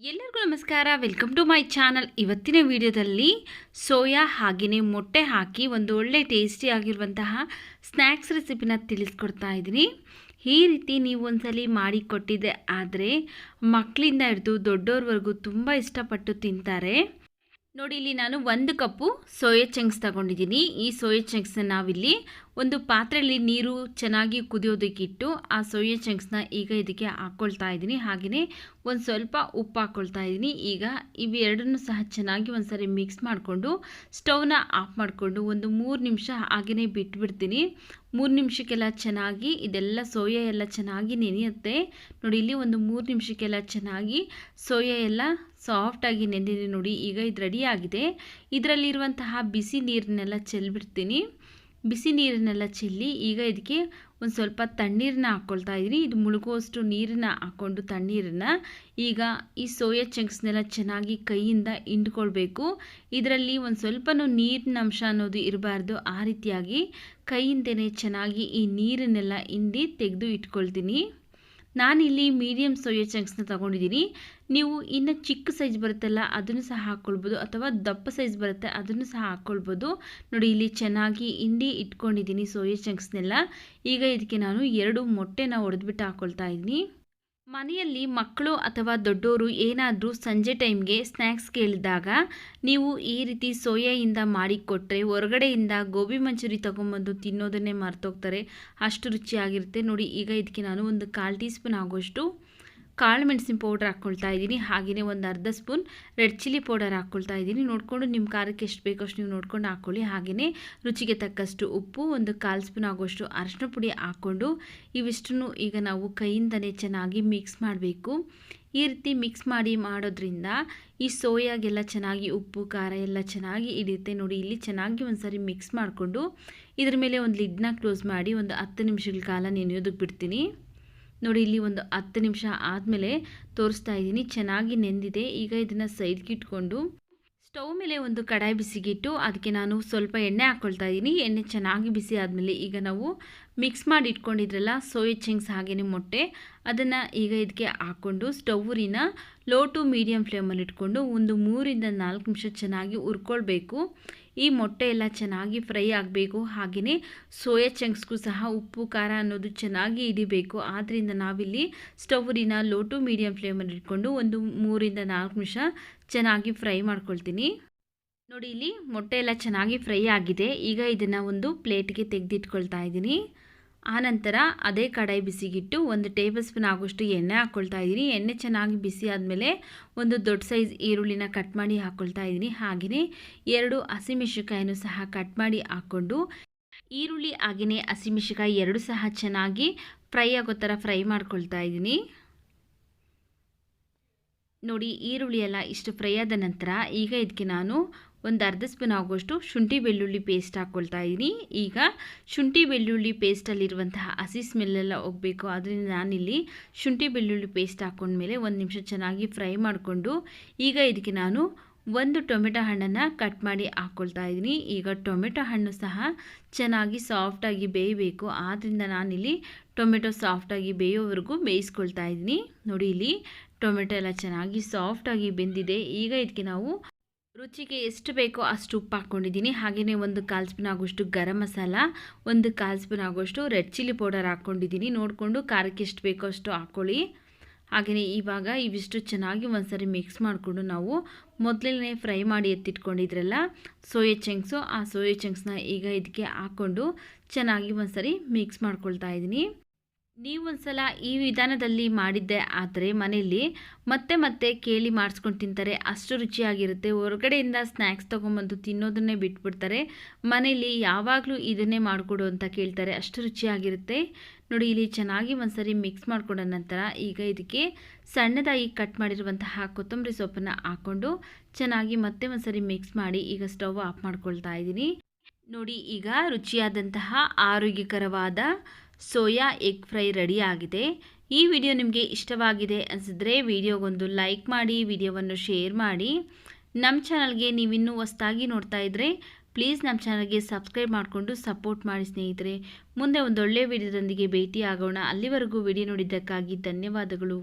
ಎಲ್ಲರಿಗೂ ನಮಸ್ಕಾರ. Welcome to my channel ಇವತ್ತಿನ ವಿಡಿಯೋದಲ್ಲಿ ಸೋಯಾ ಹಾಗೆಯೇ ಮೊಟ್ಟೆ ಹಾಕಿ ಒಂದು ಒಳ್ಳೆ ಟೇಸ್ಟಿ ಆಗಿರುವಂತಹ ಸ್ನ್ಯಾಕ್ಸ್ ರೆಸಿಪಿನ ತಿಳಿಸ್ಕೊಡ್ತಾ ಇದ್ದೀನಿ. ಈ ರೀತಿ ನೀವು ಒಂದ್ಸಲಿ ಮಾಡಿ ಕೊಟ್ಟಿದ್ದೆ. ಆದರೆ ಮಕ್ಕಳಿಂದ ಹಿಡಿದು ದೊಡ್ಡೋರ್ವರೆಗೂ ತುಂಬ ಇಷ್ಟಪಟ್ಟು ತಿಂತಾರೆ. ನೋಡಿ, ಇಲ್ಲಿ ನಾನು ಒಂದು ಕಪ್ಪು ಸೋಯಾ ಚಂಕ್ಸ್ ತಗೊಂಡಿದ್ದೀನಿ. ಈ ಸೋಯಾ ಚಂಕ್ಸ್ನ ನಾವಿಲ್ಲಿ ಒಂದು ಪಾತ್ರೆಯಲ್ಲಿ ನೀರು ಚೆನ್ನಾಗಿ ಕುದಿಯೋದಕ್ಕಿಟ್ಟು ಆ ಸೋಯಾ ಚಂಕ್ಸ್ನ ಈಗ ಇದಕ್ಕೆ ಹಾಕ್ಕೊಳ್ತಾ ಇದ್ದೀನಿ. ಹಾಗೆಯೇ ಒಂದು ಸ್ವಲ್ಪ ಉಪ್ಪು ಹಾಕ್ಕೊಳ್ತಾ ಇದ್ದೀನಿ. ಈಗ ಇವೆರಡನ್ನೂ ಸಹ ಚೆನ್ನಾಗಿ ಒಂದ್ಸರಿ ಮಿಕ್ಸ್ ಮಾಡಿಕೊಂಡು ಸ್ಟೌವ್ನ ಆಫ್ ಮಾಡಿಕೊಂಡು ಒಂದು ಮೂರು ನಿಮಿಷ ಹಾಗೆಯೇ ಬಿಟ್ಬಿಡ್ತೀನಿ. ಮೂರು ನಿಮಿಷಕ್ಕೆಲ್ಲ ಚೆನ್ನಾಗಿ ಇದೆಲ್ಲ ಸೋಯಾ ಎಲ್ಲ ಚೆನ್ನಾಗಿ ನೆನೆಯುತ್ತೆ. ನೋಡಿ, ಇಲ್ಲಿ ಒಂದು ಮೂರು ನಿಮಿಷಕ್ಕೆಲ್ಲ ಚೆನ್ನಾಗಿ ಸೋಯಾ ಎಲ್ಲ ಸಾಫ್ಟಾಗಿ ನೆನೆದಿದೆ ನೋಡಿ. ಈಗ ಇದು ರೆಡಿ ಆಗಿದೆ. ಇದರಲ್ಲಿರುವಂತಹ ಬಿಸಿ ನೀರನ್ನೆಲ್ಲ ಚೆಲ್ಬಿಡ್ತೀನಿ. ಬಿಸಿ ನೀರನ್ನೆಲ್ಲ ಚೆಲ್ಲಿ ಈಗ ಇದಕ್ಕೆ ಒಂದು ಸ್ವಲ್ಪ ತಣ್ಣೀರನ್ನ ಹಾಕ್ಕೊಳ್ತಾ ಇದ್ದೀನಿ ಇದು ಮುಳುಗುವಷ್ಟು ನೀರನ್ನ ಹಾಕ್ಕೊಂಡು ತಣ್ಣೀರನ್ನ ಈಗ ಈ ಸೋಯಾ ಚಂಕ್ಸ್ನೆಲ್ಲ ಚೆನ್ನಾಗಿ ಕೈಯಿಂದ ಹಿಂಡ್ಕೊಳ್ಬೇಕು. ಇದರಲ್ಲಿ ಒಂದು ಸ್ವಲ್ಪನೂ ನೀರಿನ ಅಂಶ ಅನ್ನೋದು ಇರಬಾರ್ದು. ಆ ರೀತಿಯಾಗಿ ಕೈಯಿಂದನೇ ಚೆನ್ನಾಗಿ ಈ ನೀರನ್ನೆಲ್ಲ ಹಿಂಡಿ ತೆಗೆದು ಇಟ್ಕೊಳ್ತೀನಿ. ನಾನಿಲ್ಲಿ ಮೀಡಿಯಮ್ ಸೋಯಾ ಚಂಕ್ಸ್ನ ತೊಗೊಂಡಿದ್ದೀನಿ ನೀವು ಇನ್ನು ಚಿಕ್ಕ ಸೈಜ್ ಬರುತ್ತಲ್ಲ, ಅದನ್ನು ಸಹ ಹಾಕ್ಕೊಳ್ಬೋದು ಅಥವಾ ದಪ್ಪ ಸೈಜ್ ಬರುತ್ತೆ, ಅದನ್ನು ಸಹ ಹಾಕ್ಕೊಳ್ಬೋದು ನೋಡಿ, ಇಲ್ಲಿ ಚೆನ್ನಾಗಿ ಹಿಂಡಿ ಇಟ್ಕೊಂಡಿದ್ದೀನಿ ಸೋಯಾ ಚಂಕ್ಸ್ನೆಲ್ಲ ಈಗ ಇದಕ್ಕೆ ನಾನು ಎರಡು ಮೊಟ್ಟೆನ ಹೊಡೆದ್ಬಿಟ್ಟು ಹಾಕ್ಕೊಳ್ತಾ ಇದ್ದೀನಿ. ಮನೆಯಲ್ಲಿ ಮಕ್ಕಳು ಅಥವಾ ದೊಡ್ಡವರು ಏನಾದರೂ ಸಂಜೆ ಟೈಮ್ಗೆ ಸ್ನ್ಯಾಕ್ಸ್ ಕೇಳಿದಾಗ ನೀವು ಈ ರೀತಿ ಸೋಯಾಯಿಂದ ಮಾಡಿಕೊಟ್ರೆ ಹೊರಗಡೆಯಿಂದ ಗೋಬಿ ಮಂಚೂರಿ ತೊಗೊಂಬಂದು ತಿನ್ನೋದನ್ನೇ ಮರ್ತೋಗ್ತಾರೆ. ಅಷ್ಟು ರುಚಿಯಾಗಿರುತ್ತೆ. ನೋಡಿ, ಈಗ ಇದಕ್ಕೆ ನಾನು ಒಂದು ಕಾಲು ಟೀ ಸ್ಪೂನ್ ಆಗೋಷ್ಟು ಕಾಳು ಮೆಣಸಿನ ಪೌಡರ್ ಹಾಕ್ಕೊಳ್ತಾ ಇದ್ದೀನಿ. ಹಾಗೆಯೇ ಒಂದು ಅರ್ಧ ಸ್ಪೂನ್ ರೆಡ್ ಚಿಲ್ಲಿ ಪೌಡರ್ ಹಾಕ್ಕೊಳ್ತಾ ಇದ್ದೀನಿ. ನೋಡಿಕೊಂಡು ನಿಮ್ಮ ಖಾರಕ್ಕೆ ಎಷ್ಟು ಬೇಕೋ ಅಷ್ಟು ನೀವು ನೋಡ್ಕೊಂಡು ಹಾಕ್ಕೊಳ್ಳಿ. ಹಾಗೆಯೇ ರುಚಿಗೆ ತಕ್ಕಷ್ಟು ಉಪ್ಪು, ಒಂದು ಕಾಲು ಸ್ಪೂನ್ ಆಗೋಷ್ಟು ಅರಶಿನ ಪುಡಿ ಹಾಕ್ಕೊಂಡು ಇವಿಷ್ಟನ್ನು ಈಗ ನಾವು ಕೈಯಿಂದಲೇ ಚೆನ್ನಾಗಿ ಮಿಕ್ಸ್ ಮಾಡಬೇಕು. ಈ ರೀತಿ ಮಿಕ್ಸ್ ಮಾಡಿ ಮಾಡೋದ್ರಿಂದ ಈ ಸೋಯಾಗೆಲ್ಲ ಚೆನ್ನಾಗಿ, ಉಪ್ಪು, ಖಾರ ಎಲ್ಲ ಚೆನ್ನಾಗಿ ಹಿಡಿಯುತ್ತೆ ನೋಡಿ. ಇಲ್ಲಿ ಚೆನ್ನಾಗಿ ಒಂದು ಮಿಕ್ಸ್ ಮಾಡಿಕೊಂಡು ಇದ್ರ ಮೇಲೆ ಒಂದು ಲಿಡ್ನ ಕ್ಲೋಸ್ ಮಾಡಿ ಒಂದು ಹತ್ತು ನಿಮಿಷಗಳ ಕಾಲ ನೆನೆಯೋದಕ್ಕೆ ಬಿಡ್ತೀನಿ. ನೋಡಿ, ಇಲ್ಲಿ ಒಂದು ಹತ್ತು ನಿಮಿಷ ಆದಮೇಲೆ ತೋರಿಸ್ತಾ ಇದ್ದೀನಿ. ಚೆನ್ನಾಗಿ ನೆಂದಿದೆ. ಈಗ ಇದನ್ನು ಸೈಡ್ಗೆ ಇಟ್ಕೊಂಡು ಸ್ಟವ್ ಮೇಲೆ ಒಂದು ಕಡಾಯಿ ಬಿಸಿಗಿಟ್ಟು ಅದಕ್ಕೆ ನಾನು ಸ್ವಲ್ಪ ಎಣ್ಣೆ ಹಾಕ್ಕೊಳ್ತಾ ಇದ್ದೀನಿ. ಎಣ್ಣೆ ಚೆನ್ನಾಗಿ ಬಿಸಿ ಆದಮೇಲೆ ಈಗ ನಾವು ಮಿಕ್ಸ್ ಮಾಡಿ ಇಟ್ಕೊಂಡಿದ್ರಲ್ಲ, ಸೋಯಾ ಚಿಂಗ್ಸ್ ಹಾಗೆಯೇ ಮೊಟ್ಟೆ, ಅದನ್ನು ಈಗ ಇದಕ್ಕೆ ಹಾಕ್ಕೊಂಡು ಸ್ಟವ್ರಿನ ಲೋ ಟು ಮೀಡಿಯಮ್ ಫ್ಲೇಮಲ್ಲಿ ಇಟ್ಕೊಂಡು ಒಂದು ಮೂರಿಂದ ನಾಲ್ಕು ನಿಮಿಷ ಚೆನ್ನಾಗಿ ಹುರ್ಕೊಳ್ಬೇಕು. ಈ ಮೊಟ್ಟೆ ಎಲ್ಲ ಚೆನ್ನಾಗಿ ಫ್ರೈ ಆಗಬೇಕು. ಹಾಗೆಯೇ ಸೋಯಾ ಚಂಕ್ಸ್ಗೂ ಸಹ ಉಪ್ಪು, ಖಾರ ಅನ್ನೋದು ಚೆನ್ನಾಗಿ ಹಿಡಿಬೇಕು. ಆದ್ದರಿಂದ ನಾವಿಲ್ಲಿ ಸ್ಟವ್ರಿನ ಲೋ ಟು ಮೀಡಿಯಮ್ ಫ್ಲೇಮಲ್ಲಿ ಇಟ್ಕೊಂಡು ಒಂದು ಮೂರಿಂದ ನಾಲ್ಕು ನಿಮಿಷ ಚೆನ್ನಾಗಿ ಫ್ರೈ ಮಾಡ್ಕೊಳ್ತೀನಿ. ನೋಡಿ, ಇಲ್ಲಿ ಮೊಟ್ಟೆ ಎಲ್ಲ ಚೆನ್ನಾಗಿ ಫ್ರೈ ಆಗಿದೆ. ಈಗ ಇದನ್ನು ಒಂದು ಪ್ಲೇಟ್ಗೆ ತೆಗೆದಿಟ್ಕೊಳ್ತಾ ಇದ್ದೀನಿ. ಆನಂತರ ಅದೇ ಕಡಾಯಿ ಬಿಸಿಗಿಟ್ಟು ಒಂದು ಟೇಬಲ್ ಸ್ಪೂನ್ ಆಗೋಷ್ಟು ಎಣ್ಣೆ ಹಾಕ್ಕೊಳ್ತಾ ಇದ್ದೀನಿ. ಎಣ್ಣೆ ಚೆನ್ನಾಗಿ ಬಿಸಿ ಆದಮೇಲೆ ಒಂದು ದೊಡ್ಡ ಸೈಜ್ ಈರುಳ್ಳಿನ ಕಟ್ ಮಾಡಿ ಹಾಕ್ಕೊಳ್ತಾ ಇದ್ದೀನಿ. ಹಾಗೆಯೇ ಎರಡು ಹಸಿಮೆಣಸಿಕಾಯನ್ನು ಸಹ ಕಟ್ ಮಾಡಿ ಹಾಕ್ಕೊಂಡು ಈರುಳ್ಳಿ ಹಾಗೆಯೇ ಹಸಿಮೆಣಸಿಕಾಯಿ ಎರಡು ಸಹ ಚೆನ್ನಾಗಿ ಫ್ರೈ ಆಗೋ ಥರ ಫ್ರೈ ಮಾಡ್ಕೊಳ್ತಾ ಇದ್ದೀನಿ. ನೋಡಿ ಈರುಳ್ಳಿ ಎಲ್ಲ ಇಷ್ಟು ಫ್ರೈ ಆದ ನಂತರ ಈಗ ಇದಕ್ಕೆ ನಾನು ಒಂದು ಅರ್ಧ ಸ್ಪೂನ್ ಆಗುವಷ್ಟು ಶುಂಠಿ ಬೆಳ್ಳುಳ್ಳಿ ಪೇಸ್ಟ್ ಹಾಕ್ಕೊಳ್ತಾ ಇದ್ದೀನಿ ಈಗ ಶುಂಠಿ ಬೆಳ್ಳುಳ್ಳಿ ಪೇಸ್ಟಲ್ಲಿರುವಂತಹ ಹಸಿ ಸ್ಮೆಲ್ಲೆಲ್ಲ ಹೋಗಬೇಕು. ಅದರಿಂದ ನಾನಿಲ್ಲಿ ಶುಂಠಿ ಬೆಳ್ಳುಳ್ಳಿ ಪೇಸ್ಟ್ ಹಾಕ್ಕೊಂಡ್ಮೇಲೆ ಒಂದು ನಿಮಿಷ ಚೆನ್ನಾಗಿ ಫ್ರೈ ಮಾಡಿಕೊಂಡು ಈಗ ಇದಕ್ಕೆ ನಾನು ಒಂದು ಟೊಮೆಟೊ ಹಣ್ಣನ್ನು ಕಟ್ ಮಾಡಿ ಹಾಕ್ಕೊಳ್ತಾ ಇದ್ದೀನಿ ಈಗ ಟೊಮೆಟೊ ಹಣ್ಣು ಸಹ ಚೆನ್ನಾಗಿ ಸಾಫ್ಟಾಗಿ ಬೇಯಬೇಕು. ಆದ್ದರಿಂದ ನಾನಿಲ್ಲಿ ಟೊಮೆಟೊ ಸಾಫ್ಟಾಗಿ ಬೇಯೋವರೆಗೂ ಬೇಯಿಸ್ಕೊಳ್ತಾ ಇದ್ದೀನಿ ನೋಡಿ ಇಲ್ಲಿ ಟೊಮೆಟೊ ಎಲ್ಲ ಚೆನ್ನಾಗಿ ಸಾಫ್ಟಾಗಿ ಬೆಂದಿದೆ. ಈಗ ಇದಕ್ಕೆ ನಾವು ರುಚಿಗೆ ಎಷ್ಟು ಬೇಕೋ ಅಷ್ಟು ಉಪ್ಪು ಹಾಕ್ಕೊಂಡಿದ್ದೀನಿ. ಹಾಗೆಯೇ ಒಂದು ಕಾಲು ಸ್ಪೂನ್ ಆಗೋಷ್ಟು ಗರಂ ಮಸಾಲ, ಒಂದು ಕಾಲು ಸ್ಪೂನ್ ಆಗೋಷ್ಟು ರೆಡ್ ಚಿಲ್ಲಿ ಪೌಡರ್ ಹಾಕ್ಕೊಂಡಿದ್ದೀನಿ. ನೋಡಿಕೊಂಡು ಖಾರಕ್ಕೆ ಎಷ್ಟು ಬೇಕೋ ಅಷ್ಟು ಹಾಕ್ಕೊಳ್ಳಿ ಹಾಗೆಯೇ ಇವಾಗ ಇವಿಷ್ಟು ಚೆನ್ನಾಗಿ ಒಂದ್ಸರಿ ಮಿಕ್ಸ್ ಮಾಡಿಕೊಂಡು ನಾವು ಮೊದಲನೇ ಫ್ರೈ ಮಾಡಿ ಎತ್ತಿಟ್ಕೊಂಡಿದ್ರಲ್ಲ, ಸೋಯಾ ಚಂಕ್ಸು, ಆ ಸೋಯಾ ಚಂಕ್ಸ್ನ ಈಗ ಇದಕ್ಕೆ ಹಾಕ್ಕೊಂಡು ಚೆನ್ನಾಗಿ ಒಂದ್ಸರಿ ಮಿಕ್ಸ್ ಮಾಡ್ಕೊಳ್ತಾ ಇದ್ದೀನಿ. ನೀವು ಒಂದ್ಸಲ ಈ ವಿಧಾನದಲ್ಲಿ ಮಾಡಿದ್ದೆ ಆದರೆ ಮನೆಯಲ್ಲಿ ಮತ್ತೆ ಮತ್ತೆ ಕೇಳಿ ಮಾಡಿಸ್ಕೊಂಡು ತಿಂತಾರೆ. ಅಷ್ಟು ರುಚಿಯಾಗಿರುತ್ತೆ. ಹೊರಗಡೆಯಿಂದ ಸ್ನ್ಯಾಕ್ಸ್ ತೊಗೊಂಬಂದು ತಿನ್ನೋದನ್ನೇ ಬಿಟ್ಬಿಡ್ತಾರೆ. ಮನೆಯಲ್ಲಿ ಯಾವಾಗಲೂ ಇದನ್ನೇ ಮಾಡಿಕೊಡು ಅಂತ ಕೇಳ್ತಾರೆ. ಅಷ್ಟು ರುಚಿಯಾಗಿರುತ್ತೆ. ನೋಡಿ, ಇಲ್ಲಿ ಚೆನ್ನಾಗಿ ಒಂದ್ಸರಿ ಮಿಕ್ಸ್ ಮಾಡಿಕೊಂಡ ನಂತರ ಈಗ ಇದಕ್ಕೆ ಸಣ್ಣದಾಗಿ ಕಟ್ ಮಾಡಿರುವಂತಹ ಕೊತ್ತಂಬರಿ ಸೊಪ್ಪನ್ನು ಹಾಕ್ಕೊಂಡು ಚೆನ್ನಾಗಿ ಮತ್ತೆ ಒಂದ್ಸರಿ ಮಿಕ್ಸ್ ಮಾಡಿ ಈಗ ಸ್ಟವ್ ಆಫ್ ಮಾಡ್ಕೊಳ್ತಾ ಇದ್ದೀನಿ. ನೋಡಿ, ಈಗ ರುಚಿಯಾದಂತಹ ಆರೋಗ್ಯಕರವಾದ ಸೋಯಾ ಎಗ್ ಫ್ರೈ ರೆಡಿ ಆಗಿದೆ. ಈ ವಿಡಿಯೋ ನಿಮಗೆ ಇಷ್ಟವಾಗಿದೆ ಅನಿಸಿದ್ರೆ ವಿಡಿಯೋಗೊಂದು ಲೈಕ್ ಮಾಡಿ, ವಿಡಿಯೋವನ್ನು ಶೇರ್ ಮಾಡಿ. ನಮ್ಮ ಚಾನಲ್ಗೆ ನೀವಿನ್ನೂ ಹೊಸ್ದಾಗಿ ನೋಡ್ತಾ ಇದ್ದರೆ ಪ್ಲೀಸ್ ನಮ್ಮ ಚಾನಲ್ಗೆ ಸಬ್ಸ್ಕ್ರೈಬ್ ಮಾಡಿಕೊಂಡು ಸಪೋರ್ಟ್ ಮಾಡಿ ಸ್ನೇಹಿತರೆ. ಮುಂದೆ ಒಂದೊಳ್ಳೆ ವಿಡಿಯೋದೊಂದಿಗೆ ಭೇಟಿ ಆಗೋಣ ಅಲ್ಲಿವರೆಗೂ ವಿಡಿಯೋ ನೋಡಿದ್ದಕ್ಕಾಗಿ ಧನ್ಯವಾದಗಳು.